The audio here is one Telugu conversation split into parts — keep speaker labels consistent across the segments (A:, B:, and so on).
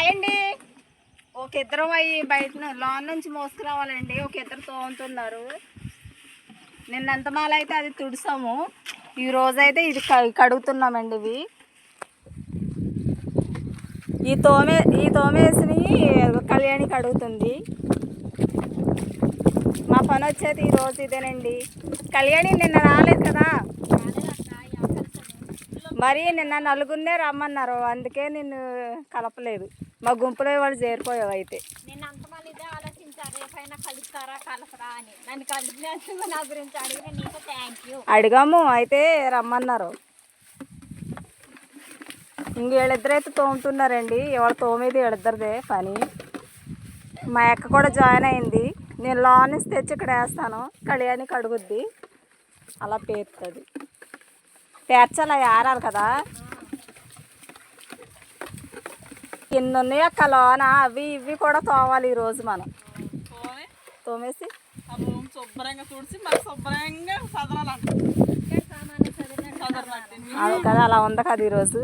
A: హాయ్ అండి. ఒక ఇద్దరు అవి బయట లాన్ లోన్ నుంచి మోసుకురావాలండి. ఒక ఇద్దరు తోముతున్నారు. నిన్నంత మాల అయితే అది తుడిసాము. ఈ రోజైతే ఇది కడుగుతున్నామండి ఇవి. ఈ తోమే ఈ తోమేసిని కళ్యాణి కడుగుతుంది. మా పని వచ్చేది ఈరోజు ఇదేనండి. కళ్యాణి నిన్న రాలేదు కదా? మరి నిన్న నలుగురినే రమ్మన్నారు. అందుకే నిన్ను కలపలేదు. మా గుంపులో వాళ్ళు చేరిపోయావు అయితే.
B: నేను ఇదే ఆలోచించారు. రేపైనా కలుస్తారా కలపరా అని. నన్ను కలిపినందుకు నా గురించి అడిగిన నీకు థ్యాంక్ యూ
A: అడిగాము అయితే రమ్మన్నారు. ఇంక వీళ్ళిద్దరైతే తోముతున్నారండి. ఎవరు తోమేది వీళ్ళిద్దరిదే పని. మా అక్క కూడా జాయిన్ అయింది. నేను లోన్ నుంచి తెచ్చి ఇక్కడ వేస్తాను. కళ్యాణి కడుగుద్ది అలా పేరుతుంది. పేర్చాలి ఆరాలి కదా. ఎన్ని ఉన్నాయి అక్క లోన అవి ఇవి కూడా తోవాలి ఈరోజు మనం.
C: తోమి
A: తోమేసి.
C: శుభ్రంగా తుడిచి మరి శుభ్రంగా
A: కదా అలా ఉంది కదా ఈరోజు.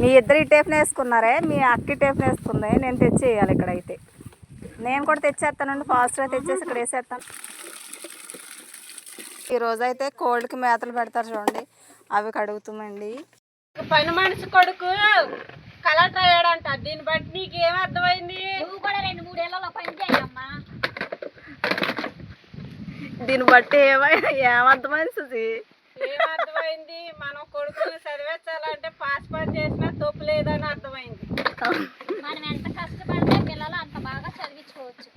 A: మీ ఇద్దరు ఈ టేప్ని వేసుకున్నారే? మీ అక్క టేప్ని వేసుకుంది. నేను తెచ్చేయాలి ఇక్కడైతే. నేను కూడా తెచ్చేస్తానండి ఫాస్ట్గా తెచ్చేసి ఇక్కడ వేసేస్తాను. ఈరోజు అయితే కోళ్ళకి మేతలు పెడతారు చూడండి. అవి కడుగుతామండి.
C: పని మనిషి కొడుకు కలెక్టర్ అయ్యాడంట దీన్ని బట్టి నీకు ఏం అర్థమైంది?
B: నువ్వు కూడా రెండు మూడేళ్ళలో పని చేయమ్మా
A: దీన్ని బట్టి ఏమైనా ఏమర్థమైంది సుజీ
C: ఏం అర్థమైంది? మనం కొడుకుని చదివించాలంటే పాస్ పాస్ చేసినా తప్పు లేదని అర్థమైంది.
B: మనం ఎంత కష్టపడితే పిల్లలు అంత బాగా చదివించుకోవచ్చు.